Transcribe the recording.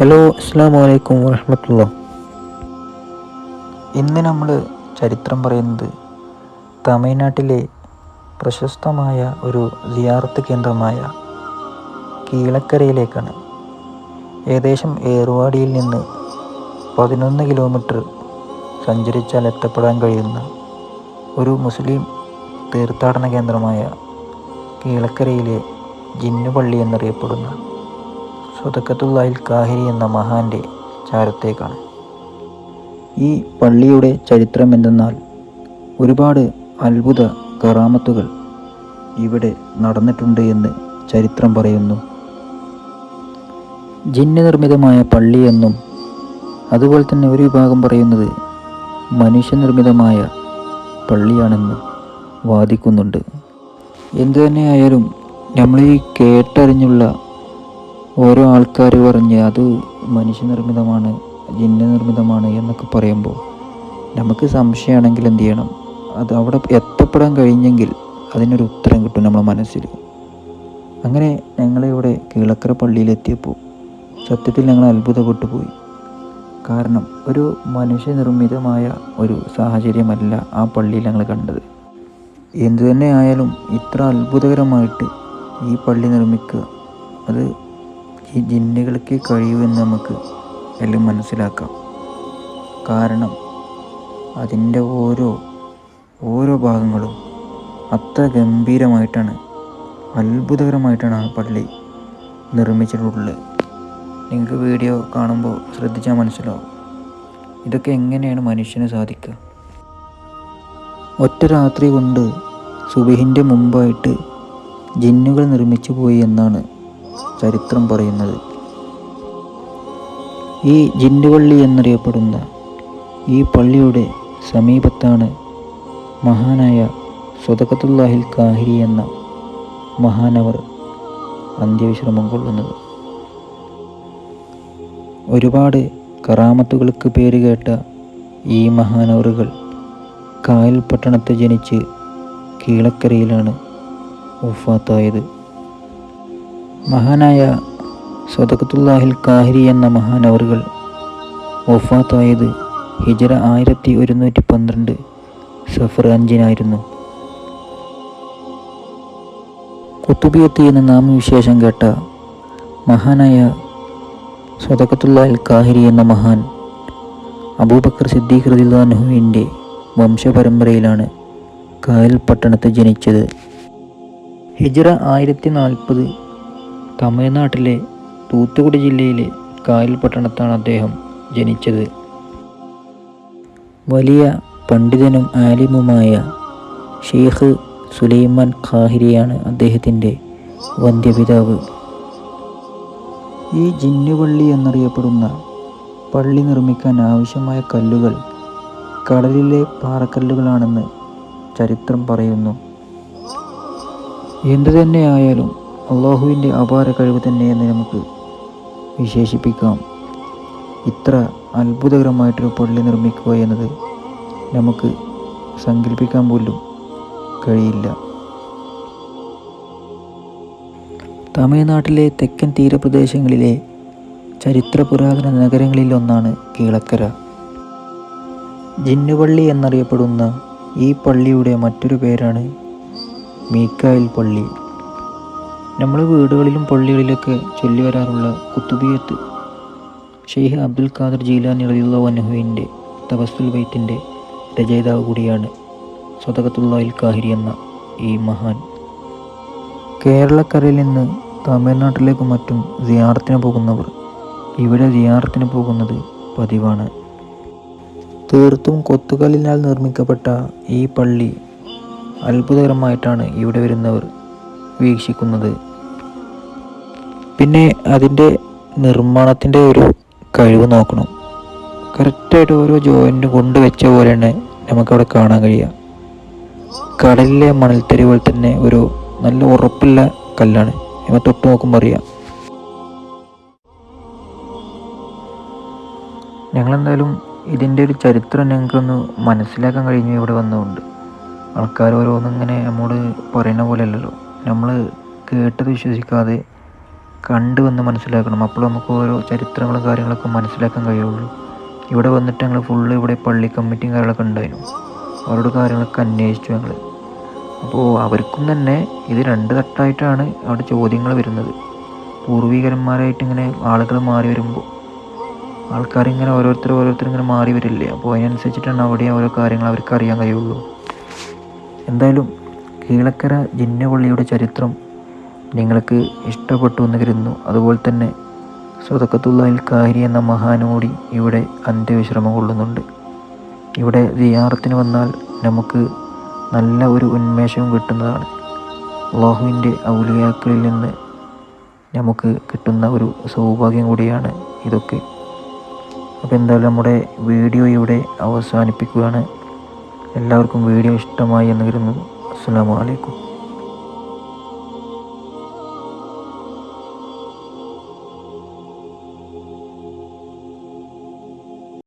Hello അസ്സാം വലൈക്കും വരഹമത്തുള്ള ഇന്ന് നമ്മൾ ചരിത്രം പറയുന്നത് തമിഴ്നാട്ടിലെ പ്രശസ്തമായ ഒരു സിയാറത്ത് കേന്ദ്രമായ കീളക്കരയിലേക്കാണ് ഏകദേശം ഏറുവാടിയിൽ നിന്ന് പതിനൊന്ന് കിലോമീറ്റർ സഞ്ചരിച്ചാൽ എത്തപ്പെടാൻ കഴിയുന്ന ഒരു മുസ്ലിം തീർത്ഥാടന കേന്ദ്രമായ കീളക്കരയിലെ ജിന്നുപള്ളി എന്നറിയപ്പെടുന്ന സ്വതക്കത്തുല്ലാഹിൽ കാഹിരി എന്ന മഹാന്റെ ചാരത്തേക്കാണ്. ഈ പള്ളിയുടെ ചരിത്രം എന്തെന്നാൽ ഒരുപാട് അത്ഭുത കറാമത്തുകൾ ഇവിടെ നടന്നിട്ടുണ്ട് എന്ന് ചരിത്രം പറയുന്നു. ജിന്ന് നിർമ്മിതമായ പള്ളി എന്നും അതുപോലെ തന്നെ ഒരു വിഭാഗം പറയുന്നത് മനുഷ്യനിർമ്മിതമായ പള്ളിയാണെന്നും വാദിക്കുന്നുണ്ട്. എന്തു തന്നെയായാലും നമ്മൾ ഈ കേട്ടറിഞ്ഞുള്ള ഓരോ ആൾക്കാർ പറഞ്ഞ് അത് മനുഷ്യനിർമ്മിതമാണ് ജിന്ന നിർമ്മിതമാണ് എന്നൊക്കെ പറയുമ്പോൾ നമുക്ക് സംശയമാണെങ്കിൽ എന്ത് ചെയ്യണം? അത് അവിടെ എത്തപ്പെടാൻ കഴിഞ്ഞെങ്കിൽ അതിനൊരു ഉത്തരം കിട്ടും നമ്മുടെ മനസ്സിൽ അങ്ങനെ ഞങ്ങളിവിടെ കീളക്കര പള്ളിയിലെത്തിയപ്പോൾ സത്യത്തിൽ ഞങ്ങൾ അത്ഭുതപ്പെട്ടു പോയി കാരണം ഒരു മനുഷ്യനിർമ്മിതമായ ഒരു സാഹചര്യമല്ല ആ പള്ളിയിൽ ഞങ്ങൾ കണ്ടത്. എന്തു തന്നെ ആയാലും ഇത്ര അത്ഭുതകരമായിട്ട് ഈ പള്ളി നിർമ്മിക്കുക അത് ഈ ജിന്നുകൾക്ക് കഴിയുമെന്ന് നമുക്ക് എല്ലാം മനസ്സിലാക്കാം. കാരണം അതിന്റെ ഓരോ ഓരോ ഭാഗങ്ങളും അത്ര ഗംഭീരമായിട്ടാണ് അത്ഭുതകരമായിട്ടാണ് ആ പള്ളി നിർമ്മിച്ചിട്ടുള്ളത്. നിങ്ങൾക്ക് വീഡിയോ കാണുമ്പോൾ ശ്രദ്ധിച്ചാൽ മനസ്സിലാവും. ഇതൊക്കെ എങ്ങനെയാണ് മനുഷ്യന് സാധിക്കുക? ഒറ്റ രാത്രി കൊണ്ട് സുബഹിന്റെ മുമ്പായിട്ട് ജിന്നുകൾ നിർമ്മിച്ചു പോയി എന്നാണ് ചരിത്രം പറയുന്നത്. ഈ ജിൻഡുവള്ളി എന്നറിയപ്പെടുന്ന ഈ പള്ളിയുടെ സമീപത്താണ് മഹാനായ സ്വതക്കത്തുല്ലാഹിൽ കാഹിരി എന്ന മഹാനവർ അന്ത്യവിശ്രമം കൊള്ളുന്നത്. ഒരുപാട് കറാമത്തുകൾക്ക് പേരുകേട്ട ഈ മഹാനവറുകൾ കായൽ പട്ടണത്ത് ജനിച്ച് കീളക്കരയിലാണ് ഉഫാത്തായത് മഹാനായ സ്വതക്കത്തുല്ലാഹിൽ കാഹിരി എന്ന മഹാനവറുകൾ വഫാത്തായത് ഹിജറ ആയിരത്തി ഒരുന്നൂറ്റി പന്ത്രണ്ട് സഫർ അഞ്ചിനായിരുന്നു. കുത്തുബിയത്തി എന്ന നാമവിശേഷം കേട്ട മഹാനായ സ്വതക്കത്തുല്ലാഹിൽ കാഹിരി എന്ന മഹാൻ അബൂബക്കർ സിദ്ദീഖ് റദില്ലാഹുവിന്റെ വംശപരമ്പരയിലാണ് കായൽ പട്ടണത്ത് ജനിച്ചത്. ഹിജറ ആയിരത്തി നാൽപ്പത് തമിഴ്നാട്ടിലെ തൂത്തുക്കുടി ജില്ലയിലെ കായൽ പട്ടണത്താണ് അദ്ദേഹം ജനിച്ചത്. വലിയ പണ്ഡിതനും ആലിമുമായ ഷെയ്ഖ് സുലൈമാൻ ഖാഹിരിയാണ് അദ്ദേഹത്തിന്റെ വന്ധ്യപിതാവ്. ഈ ജിന്നുപള്ളി എന്നറിയപ്പെടുന്ന പള്ളി നിർമ്മിക്കാൻ ആവശ്യമായ കല്ലുകൾ കടലിലെ പാറക്കല്ലുകളാണെന്ന് ചരിത്രം പറയുന്നു. എന്തു തന്നെയായാലും അള്ളാഹുവിന്റെ അപാര കഴിവ് തന്നെയെന്ന് നമുക്ക് വിശേഷിപ്പിക്കാം. ഇത്ര അത്ഭുതകരമായിട്ടൊരു പള്ളി നിർമ്മിക്കുക എന്നത് നമുക്ക് സങ്കല്പിക്കാൻ പോലും കഴിയില്ല. തമിഴ്നാട്ടിലെ തെക്കൻ തീരപ്രദേശങ്ങളിലെ ചരിത്ര പുരാതന നഗരങ്ങളിൽ ഒന്നാണ് കീളക്കര. ജിന്നുപള്ളി എന്നറിയപ്പെടുന്ന ഈ പള്ളിയുടെ മറ്റൊരു പേരാണ് മീക്കായിൽ പള്ളി. നമ്മൾ വീടുകളിലും പള്ളികളിലൊക്കെ ചൊല്ലി വരാറുള്ള കുത്തുബിയത്ത് ഷെയ്ഖ് അബ്ദുൽ ഖാദർ ജീലാനി റലിയുള്ളവനുഹുവിന്റെ തവസ്സുൽ ബൈത്തിന്റെ രചയിതാവ് കൂടിയാണ് സ്വതകത്തുള്ളയിൽ കാഹിരി എന്ന ഈ മഹാൻ. കേരളക്കരയിൽ നിന്ന് തമിഴ്നാട്ടിലേക്കും മറ്റും സിയാറത്തിന് പോകുന്നവർ ഇവിടെ സിയാറത്തിന് പോകുന്നത് പതിവാണ്. തീർത്തും കൊത്തുകല്ലിനാൽ നിർമ്മിക്കപ്പെട്ട ഈ പള്ളി അത്ഭുതകരമായിട്ടാണ് ഇവിടെ വരുന്നവർ വീക്ഷിക്കുന്നത്. പിന്നെ അതിന്റെ നിർമ്മാണത്തിന്റെ ഒരു കഴിവ് നോക്കണം. കറക്റ്റായിട്ട് ഓരോ ജോയിന്റ് കൊണ്ട് വെച്ച പോലെയാണ് നമുക്കവിടെ കാണാൻ കഴിയുക. കടലിലെ മണൽത്തരി പോലെ തന്നെ ഒരു നല്ല ഉറപ്പുള്ള കല്ലാണ്. നമ്മൾ തൊട്ട് നോക്കുമ്പോൾ അറിയാം. ഞങ്ങളെന്തായാലും ഇതിന്റെ ഒരു ചരിത്രം ഞങ്ങൾക്കൊന്ന് മനസ്സിലാക്കാൻ കഴിഞ്ഞു ഇവിടെ വന്നതുകൊണ്ട്. ആൾക്കാർ ഓരോന്നിങ്ങനെ നമ്മോട് പറയുന്ന പോലെ അല്ലല്ലോ നമ്മൾ കേട്ടത് വിശ്വസിക്കാതെ കണ്ട് വന്ന് മനസ്സിലാക്കണം. അപ്പോൾ നമുക്ക് ഓരോ ചരിത്രങ്ങളും കാര്യങ്ങളൊക്കെ മനസ്സിലാക്കാൻ കഴിയുള്ളൂ. ഇവിടെ വന്നിട്ട് ഞങ്ങൾ ഫുള്ള് ഇവിടെ പള്ളി കമ്മിറ്റിയും കാര്യങ്ങളൊക്കെ ഉണ്ടായിരുന്നു അവരോട് കാര്യങ്ങളൊക്കെ അന്വേഷിച്ചു ഞങ്ങൾ അപ്പോൾ അവർക്കും തന്നെ ഇത് രണ്ട് തട്ടായിട്ടാണ് അവിടെ ചോദ്യങ്ങൾ വരുന്നത്. പൂർവീകരന്മാരായിട്ട് ഇങ്ങനെ ആളുകൾ മാറി വരുമ്പോൾ ആൾക്കാരിങ്ങനെ ഓരോരുത്തർ ഓരോരുത്തർ ഇങ്ങനെ മാറി വരില്ലേ? അപ്പോൾ അതിനനുസരിച്ചിട്ടാണ് അവിടെ ഓരോ കാര്യങ്ങൾ അവർക്ക് അറിയാൻ കഴിയുള്ളൂ. എന്തായാലും കീഴക്കര ജിന്നപള്ളിയുടെ ചരിത്രം നിങ്ങൾക്ക് ഇഷ്ടപ്പെട്ടു എന്ന് കരുതുന്നു. അതുപോലെ തന്നെ സ്വതക്കത്തുള്ളയിൽ കാരി എന്ന മഹാനോടി ഇവിടെ അന്ത്യവിശ്രമം കൊള്ളുന്നുണ്ട്. ഇവിടെ ദിയാറത്തിന് വന്നാൽ നമുക്ക് നല്ല ഒരു ഉന്മേഷവും കിട്ടുന്നതാണ്. അള്ളാഹുവിന്റെ ഔലിയാക്കളിൽ നിന്ന് നമുക്ക് കിട്ടുന്ന ഒരു സൗഭാഗ്യം കൂടിയാണ് ഇതൊക്കെ. അപ്പോൾ എന്തായാലും നമ്മുടെ വീഡിയോ ഇവിടെ അവസാനിപ്പിക്കുകയാണ്. എല്ലാവർക്കും വീഡിയോ ഇഷ്ടമായി എന്ന് കരുതുന്നു. അസ്സാം വലൈക്കും